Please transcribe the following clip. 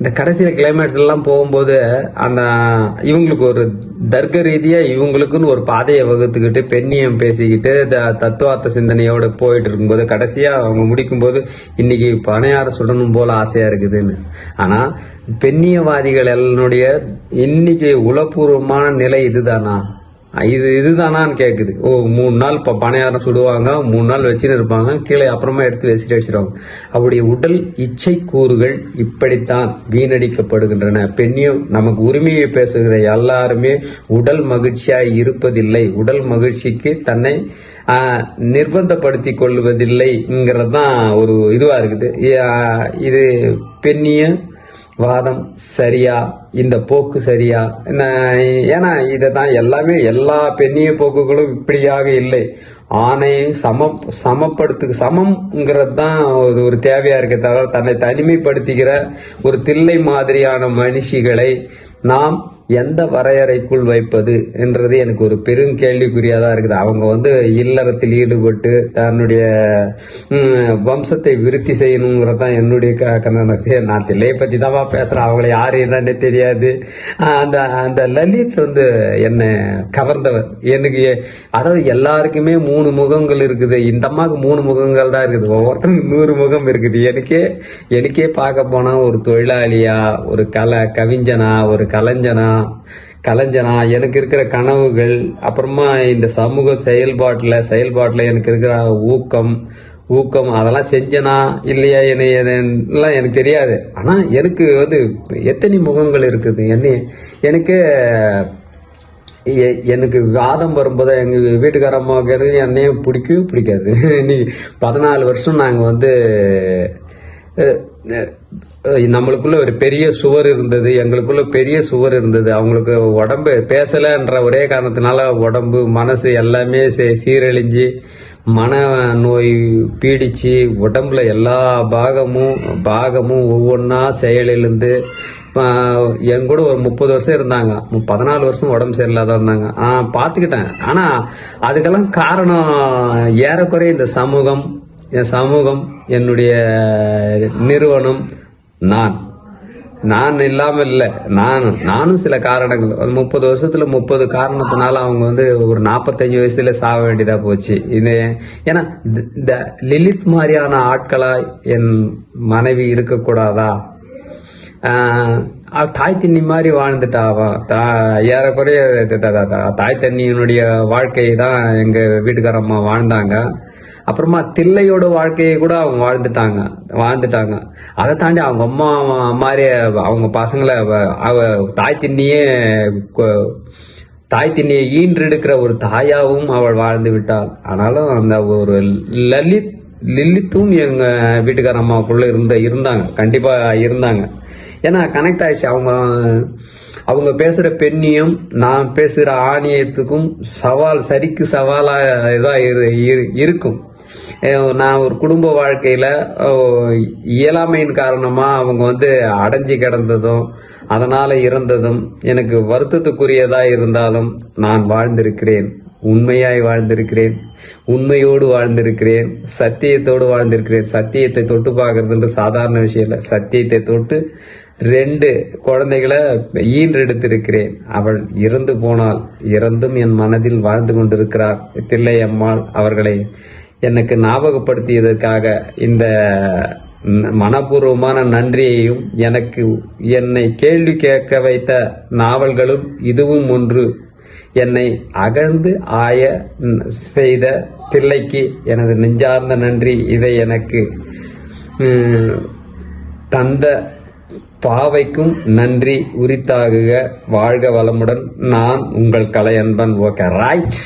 இந்த கடைசியில் கிளைமேக்ஸ் எல்லாம் போகும்போது அந்த இவங்களுக்கு ஒரு தர்க்க ரீதியாக இவங்களுக்குன்னு ஒரு பாதையை வகுத்துக்கிட்டு பெண்ணியம் பேசிக்கிட்டு த- தத்துவார்த்த சிந்தனையோடு போயிட்டு இருக்கும்போது கடைசியாக அவங்க முடிக்கும்போது இன்னைக்கு பணையார சுடணும் போல ஆசையாக இருக்குதுன்னு. ஆனால் பெண்ணியவாதிகள் எல்லனுடைய இன்னைக்கு உளப்பூர்வமான நிலை இதுதானா? இது இதுதானான்னு கேட்குது ஓ மூணு நாள் இப்போ பணையாரம் சுடுவாங்க மூணு நாள் வச்சுன்னு இருப்பாங்க கீழே அப்புறமா எடுத்து வச்சுட்டு வச்சிருவாங்க. அவருடைய உடல் இச்சை கூறுகள் இப்படித்தான் வீணடிக்கப்படுகின்றன. பெண்ணியும் நமக்கு உரிமையை பேசுகிற எல்லாருமே உடல் மகிழ்ச்சியாய் இருப்பதில்லை. உடல் மகிழ்ச்சிக்கு தன்னை நிர்பந்தப்படுத்தி கொள்வதில்லைங்கிறது தான் ஒரு இதுவாக இருக்குது. இது பெண்ணிய வாதம் சரியா? இந்த போக்கு சரியா? ஏன்னா இதை தான் எல்லாமே எல்லா பெண்ணிய போக்குகளும் இப்படியாக இல்லை. ஆணையை சம சமப்படுத்து சமம்ங்கிறது தான் ஒரு ஒரு தேவையாக இருக்க தவிர தன்னை தனிமைப்படுத்துகிற ஒரு தில்லை மாதிரியான மனுஷிகளை நாம் எந்த வரையறைக்குள் வைப்பது என்றது எனக்கு ஒரு பெரும் கேள்விக்குறியா தான் இருக்குது. அவங்க வந்து இல்லறத்தில் ஈடுபட்டு தன்னுடைய வம்சத்தை விருத்தி செய்யணுங்கிறது தான் என்னுடைய க- நான் தில்லையை பற்றி தான் பேசுகிறேன் அவங்கள யாரு என்னன்னு தெரியாது. அந்த அந்த லலித் வந்து என்னை கவர்ந்தவர். எனக்கு அதாவது எல்லாருக்குமே மூணு முகங்கள் இருக்குது. இந்த அம்மாவுக்கு மூணு முகங்கள் தான் இருக்குது. ஒவ்வொருத்தருக்கும் நூறு முகம் இருக்குது. எனக்கே எனக்கே பார்க்க போனால் ஒரு தொழிலாளியா ஒரு கல கவிஞனா ஒரு கலைஞனா கலைஞனா எனக்கு இருக்கிற கனவுகள் அப்புறமா இந்த சமூக செயல்பாட்டில் செயல்பாட்டில் எனக்கு இருக்கிற ஊக்கம் ஊக்கம் அதெல்லாம் செஞ்சனா இல்லையா என்ன எல்லாம் எனக்கு தெரியாது. ஆனால் எனக்கு வந்து எத்தனை முகங்கள் இருக்குது? என்ன எனக்கு எ- எனக்கு வாதம் வரும்போது எங்கள் வீட்டுக்கார அம்மாவுக்கு என்னையும் பிடிக்கவே பிடிக்காது. நீ பதினாலு வருஷம் நாங்கள் வந்து நம்மளுக்குள்ள ஒரு பெரிய சுவர் இருந்தது எங்களுக்குள்ள பெரிய சுவர் இருந்தது. அவங்களுக்கு உடம்பு பேசலன்ற ஒரே காரணத்தினால உடம்பு மனசு எல்லாமே சீரழிஞ்சு மன நோய் பீடிச்சு உடம்புல எல்லா பாகமும் பாகமும் ஒவ்வொன்றா செயலிழந்து என் கூட ஒரு முப்பது வருஷம் இருந்தாங்க. மு- பதினாலு வருஷம் உடம்பு சரியில்லாத இருந்தாங்க. ஆ பார்த்துக்கிட்டேன் ஆனால் அதுக்கெல்லாம் காரணம் ஏறக்குறைய இந்த சமூகம் என் சமூகம் என்னுடைய நிறுவனம் நான். நான் இல்லாமல் இல்லை நானும் நானும் சில காரணங்கள். ஒரு முப்பது வருஷத்துல முப்பது காரணத்தினால அவங்க வந்து ஒரு நாற்பத்தஞ்சு வயசுல சாக வேண்டியதா போச்சு. இது ஏன்னா இந்த- லிலித் மாதிரியான ஆட்களா என் மனைவி இருக்கக்கூடாதா? தாய் தண்ணி மாதிரி வாழ்ந்துட்டாவா தா ஏறக்குறைய தாய் தண்ணியினுடைய வாழ்க்கையை தான் எங்கள் வீட்டுக்காரம்மா வாழ்ந்தாங்க. அப்புறமா தில்லையோட வாழ்க்கையை கூட அவங்க வாழ்ந்துட்டாங்க வாழ்ந்துட்டாங்க. அதை தாண்டி அவங்க அம்மா மாதிரி அவங்க பசங்களை அவ- தாய் திண்ணியே கொ- தாய் திண்ணியை ஈன்றெடுக்கிற ஒரு தாயாவும் அவள் வாழ்ந்து விட்டாள். ஆனாலும் அந்த ஒரு லலித் லில்லித்தும் எங்க வீட்டுக்கார அம்மாவுக்குள்ள இருந்த இருந்தாங்க. கண்டிப்பா இருந்தாங்க. ஏன்னா கனெக்ட் ஆயிடுச்சு. அவங்க அவங்க பேசுற பெண்ணியம் நான் பேசுற ஆணியத்துக்கும் சவால் சரிக்கு சவாலா இதாக இரு- இரு- இருக்கும். நான் ஒரு குடும்ப வாழ்க்கையில் இயலாமையின் காரணமாக அவங்க வந்து அடைஞ்சு கிடந்ததும் அதனால் இறந்ததும் எனக்கு வருத்தத்துக்குரியதாக இருந்தாலும் நான் வாழ்ந்திருக்கிறேன். உண்மையாய் வாழ்ந்திருக்கிறேன். உண்மையோடு வாழ்ந்திருக்கிறேன். சத்தியத்தோடு வாழ்ந்திருக்கிறேன். சத்தியத்தை தொட்டு பார்க்கறதுன்ற சாதாரண விஷயம் இல்லை. சத்தியத்தை தொட்டு ரெண்டு குழந்தைகளை ஈன்றெடுத்திருக்கிறேன். அவள் இறந்து போனால் இறந்தும் என் மனதில் வாழ்ந்து கொண்டிருக்கிறார். தில்லை அம்மாள் அவர்களை எனக்கு ஞாபகப்படுத்தியதற்காக இந்த மனப்பூர்வமான நன்றியையும் எனக்கு என்னை கேள்வி கேட்க வைத்த நாவல்களும் இதுவும் ஒன்று. என்னை அகழ்ந்து ஆய செய்த தில்லைக்கு எனது நெஞ்சார்ந்த நன்றி. இதை எனக்கு தந்த பாவைக்கும் நன்றி உரித்தாகுக. வாழ்க வளமுடன். நான் உங்கள் கலையன்பன் ஓகே ரைட்